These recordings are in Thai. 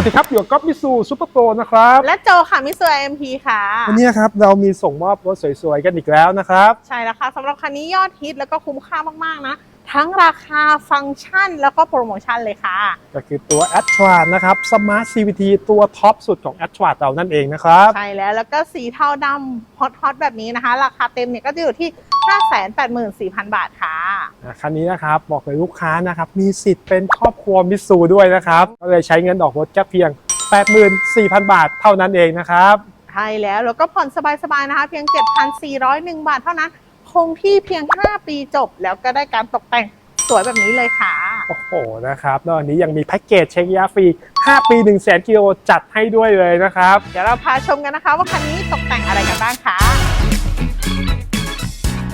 วัสดีครับ อยู่กับก๊อฟมิสูซูเปอร์โปรนะครับ และโจค่ะมิสูเอ็มพีค่ะ วันนี้นะครับ เรามีส่งมอบรถสวยๆ กันอีกแล้วนะครับ ใช่แล้วค่ะสำหรับคันนี้ยอดฮิตแล้วก็คุ้มค่ามากๆนะ ทั้งราคาฟังก์ชันแล้วก็โปรโมชั่นเลยค่ะ ก็คือตัว a t r a นะครับ Smart CVT ตัวท็อปสุดของ a t r a เรานั่นเองนะครับ ใช่แล้วแล้วก็สีเทาดำฮอตฮอตๆแบบนี้นะคะ ราคาเต็มเนี่ยก็จะอยู่ที่ 584,000 บาทค่ะอะ คันนี้นะครับบอกเลยลูกค้านะครับมีสิทธิ์เป็นครอบครัวมิสูด้วยนะครับก็เลยใช้เงินออกรถแค่เพียง 84,000 บาทเท่านั้นเองนะครับใช่แล้วแล้วก็ผ่อนสบายๆนะคะ เพียง 7,401 บาทเท่านั้นคงที่เพียง 5 ปีจบ แล้วก็ได้การตกแต่งสวยแบบนี้เลยค่ะ โอ้โหนะครับนอกจากนี้ยังมีแพ็กเกจเช็คระยะฟรี 5 ปี 1 0 0 0 0 0กิโลจัดให้ด้วยเลยนะครับ เดี๋ยวเราพาชมกันนะคะว่าคันนี้ตกแต่งอะไรกันบ้างคะ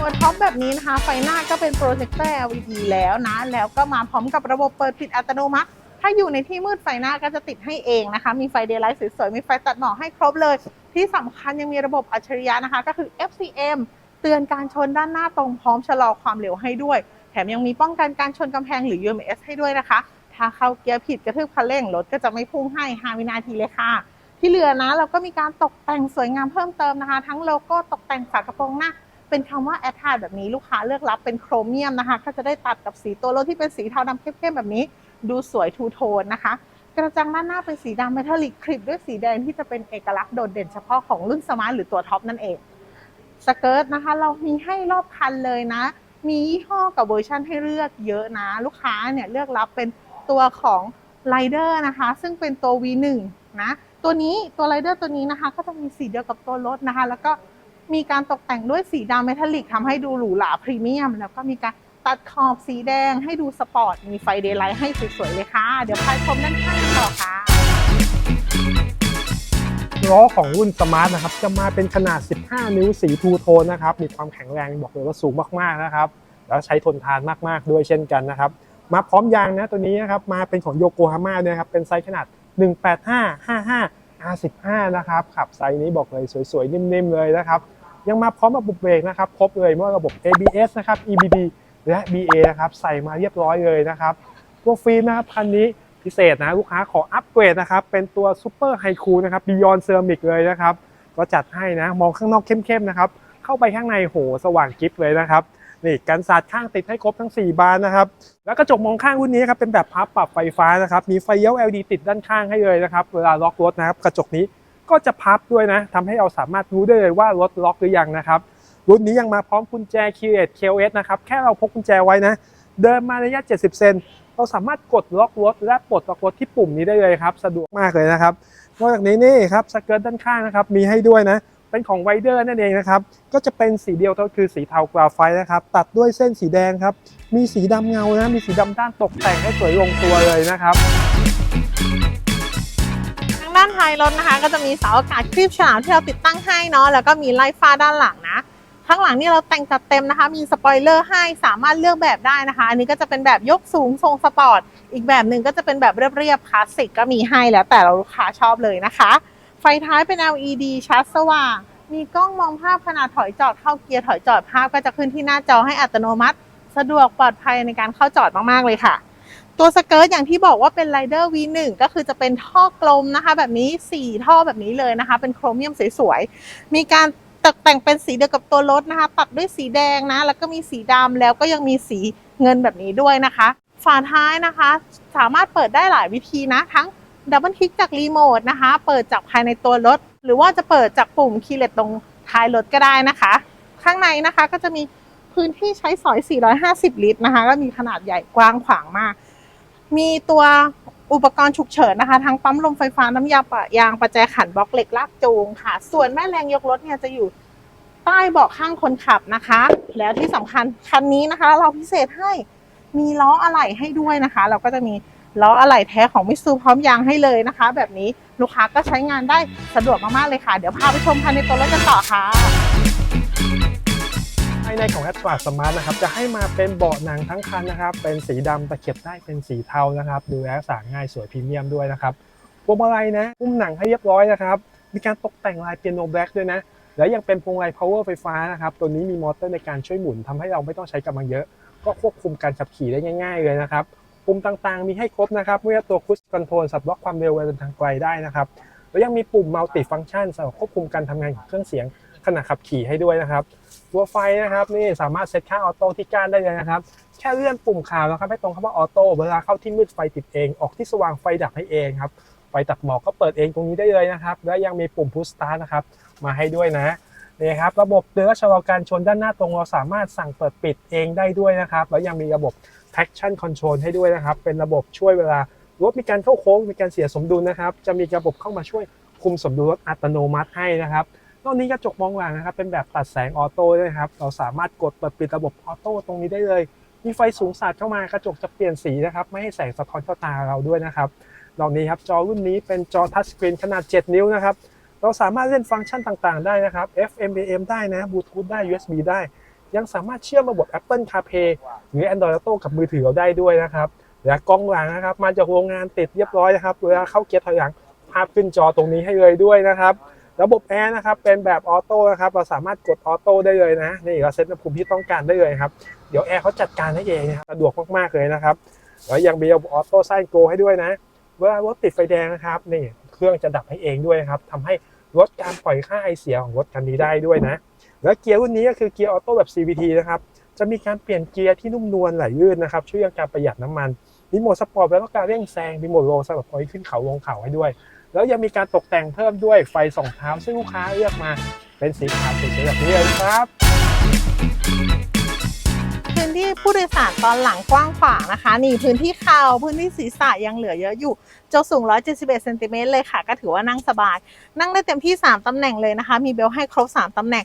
ตัวท็อปแบบนี้นะคะ ไฟหน้าก็เป็นโปรเจคเตอร์ LED แล้วนะ แล้วก็มาพร้อมกับระบบเปิดปิดอัตโนมัติ ถ้าอยู่ในที่มืดไฟหน้าก็จะติดให้เองนะคะ มีไฟเดย์ไลท์สวยๆ มีไฟตัดหมอกให้ครบเลย ที่สำคัญยังมีระบบอัจฉริยะนะคะ ก็คือ FCM เตือนการชนด้านหน้าตรงพร้อมชะลอความเร็วให้ด้วย แถมยังมีป้องกันการชนกำแพงหรือ UMS ให้ด้วยนะคะ ถ้าเข้าเกียร์ผิดกระทืบคันเร่งรถก็จะไม่พุ่งให้5วินาทีเลยค่ะที่เหลือนะเราก็มีการตกแต่งสวยงามเพิ่มเติมนะคะ ทั้งโลโก้ตกแต่งฝากระโปรงหน้า เป็นคำว่าแอ t ทาแบบนี้ลูกค้าเลือกรับเป็นโครเมียมนะคะ ก็จะได้ตัดกับสีตัวรถที่เป็นสีเทาดำเข้มๆแบบนี้ ดูสวยทูโทนนะคะ กระจังด้านหน้าเป็นสีดำเมทัลลิกคลิปด้วยสีแดงที่จะเป็นเอกลักษณ์โดดเด่นเฉพาะของรุ่นสมาร์ทหรือตัวท็อปนั่นเองสเกิร์ตนะคะ เรามีให้รอบคันเลยนะ มียี่ห้อกับเวอร์ชันให้เลือกเยอะนะ ลูกค้าเนี่ยเลือกรับเป็นตัวของไรเดอร์นะคะ ซึ่งเป็นตัว V1 นะ ตัวนี้ตัวไรเดอร์ตัวนี้นะคะ ก็จะมีสีเดียวกับตัวรถนะคะ แล้วก็ มีการตกแต่งด้วยสีดำเมทัลลิกทำให้ดูหรูหราพรีเมียม แล้วก็มีการตัดขอบสีแดงให้ดูสปอร์ต มีไฟเดย์ไลท์ให้สวยๆเลยค่ะ เดี๋ยวพาชมด้านข้างต่อค่ะล้อของรุ่นสมาร์ทนะครับ จะมาเป็นขนาด 15 นิ้วสีทูโทนนะครับ มีความแข็งแรงบอกเลยว่าสูงมากๆนะครับ แล้วใช้ทนทานมากๆด้วยเช่นกันนะครับ มาพร้อมยางนะตัวนี้นะครับ มาเป็นของโยโกฮาม่าด้วยนะครับ เป็นไซส์ขนาด 185 55 R15 นะครับขับไซส์นี้บอกเลยสวยๆ นิ่มๆ เลยนะครับ ยังมาพร้อมระบบเบรกนะครับครบเลยเมื่อระบบ ABS นะครับ EBD และ BA นะครับใส่มาเรียบร้อยเลยนะครับ ตัวฟิล์มนะครับคันนี้พิเศษนะลูกค้าขออัปเกรดนะครับ เป็นตัวซูเปอร์ไฮคูนะครับ Beyond Ceramic เลยนะครับ ก็จัดให้นะ มองข้างนอกเข้มๆนะครับ เข้าไปข้างในโหสว่างกิฟเลยนะครับ นี่กันสาดข้างติดให้ครบทั้ง 4 บานนะครับ แล้วกระจกมองข้างรุ่นนี้ครับเป็นแบบพับปรับไฟฟ้านะครับ มีไฟเลี้ยว LED ติดด้านข้างให้เลยนะครับ เวลาล็อกรถนะครับ กระจกนี้ก็จะพับด้วยนะทำให้เราสามารถรู้ได้เลยว่ารถล็อกหรือยังนะครับ รุ่นนี้ยังมาพร้อมกุญแจ Q8 KS นะครับ แค่เราพกกุญแจไว้นะ เดินมาระยะ 70 เซน เราสามารถกดล็อกรถและปลดล็อกรถที่ปุ่มนี้ได้เลยครับ สะดวกมากเลยนะครับ นอกจากนี้นี่ครับสเกิร์ตด้านข้างนะครับ มีให้ด้วยนะ เป็นของไวเดอร์นั่นเองนะครับ ก็จะเป็นสีเดียวก็คือสีเทากราไฟต์นะครับ ตัดด้วยเส้นสีแดงครับ มีสีดำเงานะ มีสีดำด้านตกแต่งให้สวยลงตัวเลยนะครับ ทางด้านท้ายรถนะคะ ก็จะมีเสาอากาศครีบฉลามที่เราติดตั้งให้เนาะ แล้วก็มีไล่ฟ้าด้านหลังนะ ข้างหลังนี่เราแต่งจัดเต็มนะคะ มีสปอยเลอร์ให้สามารถเลือกแบบได้นะคะ อันนี้ก็จะเป็นแบบยกสูงทรงสปอร์ต อีกแบบหนึ่งก็จะเป็นแบบเรียบๆคลาสสิกก็มีให้แล้วแต่เราลูกค้าชอบเลยนะคะ ฟท้ายเป็น LED ชัดสว่าง มีกล้องมองภาพขนาดถอยจอดเข้าเกียร์ถอยจอดภาพก็จะขึ้นที่หน้าจอให้อัตโนมัติ สะดวกปลอดภัยในการเข้าจอดมาก ๆ เลยค่ะ ตัวสเกิร์ตอย่างที่บอกว่าเป็นไรเดอร์ V1 ก็คือจะเป็นท่อกลมนะคะ แบบนี้ 4 ท่อแบบนี้เลยนะคะ เป็นโครเมียมสวยๆ มีการตกแต่งเป็นสีเดียวกับตัวรถนะคะ ตัดด้วยสีแดงนะ แล้วก็มีสีดำแล้วก็ยังมีสีเงินแบบนี้ด้วยนะคะ ฝาท้ายนะคะ สามารถเปิดได้หลายวิธีนะ ทั้ง ดับเบิลคลิกจากรีโมทนะคะ เปิดจากภายในตัวรถ หรือว่าจะเปิดจากปุ่มคีย์เลตตรงท้ายรถก็ได้นะคะ ข้างในนะคะก็จะมีพื้นที่ใช้สอย 450 ลิตรนะคะ ก็มีขนาดใหญ่กว้างขวางมาก มีตัวอุปกรณ์ฉุกเฉินนะคะ ทั้งปั๊มลมไฟฟ้าน้ำยาปะยางประแจขันบล็อกเหล็กลากจูงค่ะ ส่วนแม่แรงยกรถเนี่ยจะอยู่ใต้เบาะข้างคนขับนะคะ แล้วที่สำคัญคันนี้นะคะ เราพิเศษให้มีล้ออะไหล่ให้ด้วยนะคะ เราก็จะมี ล้ออะไหล่แท้ของมิซูพร้อมยางให้เลยนะคะ แบบนี้ลูกค้าก็ใช้งานได้สะดวกมากๆเลยค่ะ เดี๋ยวพาไปชมภายในตัวรถกันต่อค่ะภายในของ a t r a Smart นะครับจะให้มาเป็นเบาะหนังทั้งคันนะครับ เป็นสีดำตะเข็บได้เป็นสีเทานะครับ ดูแลรักษาง่ายสวยพรีเมียมด้วยนะครับพวงมาลัยนะอุ้มหนังให้เรียบร้อยนะครับมีการตกแต่งลายเปียโนแบล็กด้วยนะและยังเป็นพวงมาลัย power ไฟฟ้านะครับ ตัวนี้มีมอเตอร์ในการช่วยหมุนทำให้เราไม่ต้องใช้กำลังเยอะ ก็ควบคุมการขับขี่ได้ง่าย ๆ เลยนะครับ ปุ่มต่างๆ มีให้ครบนะครับเมื่อตัวคุชคอนโทรลสับล็อกความเร็วเดินทางไกลได้นะครับแล้วยังมีปุ่มมัลติฟังชันสำหรับควบคุมการทำงานของเครื่องเสียงขณะขับขี่ให้ด้วยนะครับ ตัวไฟนะครับนี่สามารถเซตค่าออโต้ที่ก้านได้เลยนะครับ แค่เลื่อนปุ่มขาวนะครับให้ตรงคำว่าออโต้เวลาเข้าที่มืดไฟติดเอง ออกที่สว่างไฟดับให้เองครับไฟตัดหมอกก็เปิดเองตรงนี้ได้เลยนะครับ และยังมีปุ่มพุชสตาร์ทนะครับมาให้ด้วยนะนี่ครับระบบเตือนและชะลอการชนด้านหน้าตรงเราสามารถสั่งเปิดปิดเองได้ด้วยนะครับ แล้วยังมีระบบ traction control ให้ด้วยนะครับ เป็นระบบช่วยเวลารถมีการเข้าโค้งมีการเสียสมดุลนะครับ จะมีระบบเข้ามาช่วยคุมสมดุลรถอัตโนมัติให้นะครับนอกนี้กระจกมองหลังนะครับ เป็นแบบตัดแสงออโต้ด้วยนะครับ เราสามารถกดเปิดปิดระบบออโต้ตรงนี้ได้เลย มีไฟสูงสาดเข้ามากระจกจะเปลี่ยนสีนะครับ ไม่ให้แสงสะท้อนเข้าตาเราด้วยนะครับนอกนี้ครับจอรุ่นนี้เป็นจอทัชสกรีนขนาด 7 นิ้วนะครับเราสามารถเล่นฟังก์ชันต่างๆ ได้นะครับ FM AM ได้นะบลูทูธได้ USB ได้ ยังสามารถเชื่อมระบบ Apple CarPlay หรือ Android Auto กับมือถือเราได้ด้วยนะครับและกล้องหลังนะครับ มาจากโรงงานติดเรียบร้อยนะครับเวลาเข้าเกียร์ถอยหลังภาพขึ้นจอตรงนี้ให้เลยด้วยนะครับ ระบบแอร์นะครับเป็นแบบออโต้นะครับเราสามารถกดออโต้ได้เลยนะนี่เราเซตอุณหภูมิที่ต้องการได้เลยครับเดี๋ยวแอร์เขาจัดการให้เองนะครับสะดวกมากๆเลยนะครับแล้วยังมีระบบออโต้ไซโกให้ด้วยนะเวลารถติดไฟแดงนะครับนี่เครื่องจะดับให้เองด้วยนะครับทำให้ลดการปล่อยค่าไอเสียของรถคันนี้ได้ด้วยนะ และเกียร์รุ่นนี้ก็คือเกียร์ออโต้แบบ CVT นะครับ จะมีการเปลี่ยนเกียร์ที่นุ่มนวลไหลลื่นนะครับ ช่วยในการประหยัดน้ำมันมีโหมดสปอร์ตแล้วก็การเร่งแซงมีโหมดโลสำหรับพอยขึ้นเขาลงเขาให้ด้วย แล้วยังมีการตกแต่งเพิ่มด้วยไฟส่องเท้าซึ่งลูกค้าเลือกมาเป็นสีขาวสวยๆแบบนี้เลยครับพื้นที่ผู้โดยสารตอนหลังกว้างขวางนะคะ นี่พื้นที่เข่าพื้นที่ศีรษะยังเหลือเยอะอยู่เจ้าสูง 171เซนติเมตรเลยค่ะ ก็ถือว่านั่งสบาย นั่งได้เต็มที่ 3ตำแหน่งเลยนะคะ มีเบลให้ครบ 3ตำแหน่ง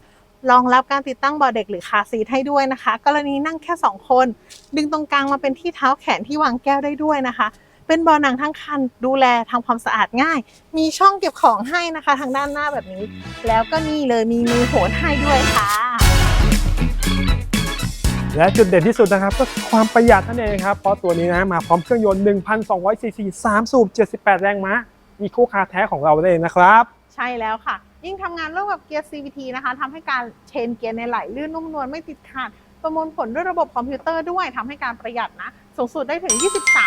รองรับการติดตั้งเบาะเด็กหรือคาร์ซีทให้ด้วยนะคะ กรณีนั่งแค่ 2 คน ดึงตรงกลางมาเป็นที่เท้าแขนที่วางแก้วได้ด้วยนะคะ เป็นเบาะหนังทั้งคันดูแลทำความสะอาดง่าย มีช่องเก็บของให้นะคะ ทางด้านหน้าแบบนี้ แล้วก็นี่เลยมีมือโหนให้ด้วยค่ะ และจุดเด่นที่สุดนะครับก็คือความประหยัดนั่นเองครับเพราะตัวนี้นะมาพร้อมเครื่องยนต์1,200ซีซี3สูบ78 แรงม้าอีโคคาร์แท้ของเรานั่นเองนะครับ ใช่แล้วค่ะ ยิ่งทำงานร่วมกับเกียร์ CVT นะคะทำให้การเชนเกียร์ในไหลลื่นนุ่มนวลไม่ติดขัด ประมวลผลด้วยระบบคอมพิวเตอร์ด้วยทำให้การประหยัดนะ สูงสุดได้ถึง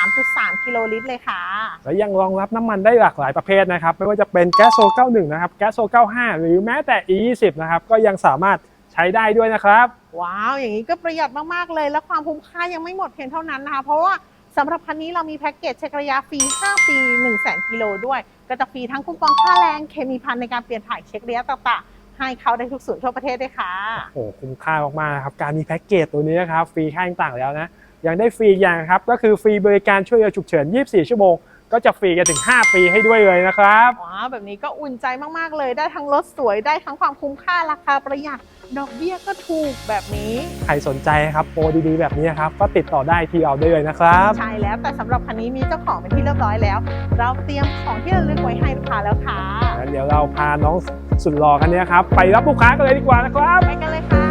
23.3 กิโลลิตรเลยค่ะ และยังรองรับน้ำมันได้หลากหลายประเภทนะครับ ไม่ว่าจะเป็นแก๊สโซ 91 นะครับ แก๊สโซ 95 หรือแม้แต่ E20 นะครับ ก็ยังสามารถใช้ได้ด้วยนะครับ ว้าว อย่างนี้ก็ประหยัดมาก ๆ เลย และความคุ้มค่ายังไม่หมดเพียงเท่านั้นนะคะ เพราะว่า สำหรับคันนี้เรามีแพ็กเกจเช็คระยะฟรี 5 ปี 1 0 0 0 0 0 กิโลด้วย ก็จะฟรีทั้งคุ้มครองค่าแรง เคมีพันในการเปลี่ยนถ่ายเช็คระยะต่างๆ ให้เขาได้ทุกศูนย์ทั่วประเทศด้วยค่ะ โอ้โหคุ้มค่ามากๆนะครับ การมีแพ็กเกจตัวนี้นะครับ ฟรีค่าต่างๆแล้วนะ ยังได้ฟรีอีกอย่างครับ ก็คือฟรีบริการช่วยเหลือฉุกเฉิน 24 ชั่วโมง ก็จะฟรีกันถึง 5 ปีให้ด้วยเลยนะครับว้าวแบบนี้ก็อุ่นใจมากๆเลย ได้ทั้งรถสวยได้ทั้งความคุ้มค่าราคาประหยัดดอกเบี้ยก็ถูกแบบนี้ ใครสนใจครับโปรดีๆ แบบนี้นะครับ ก็ติดต่อได้ที่เราได้เลยนะครับ ใช่แล้วแต่สำหรับคันนี้มีเจ้าของเป็นที่เรียบร้อยแล้ว เราเตรียมของที่ระลึกไว้ให้ลูกค้าแล้วค่ะงั้นเดี๋ยวเราพาน้องสุดหล่อคันนี้ครับไปรับลูกค้ากันเลยดีกว่านะครับไปกัน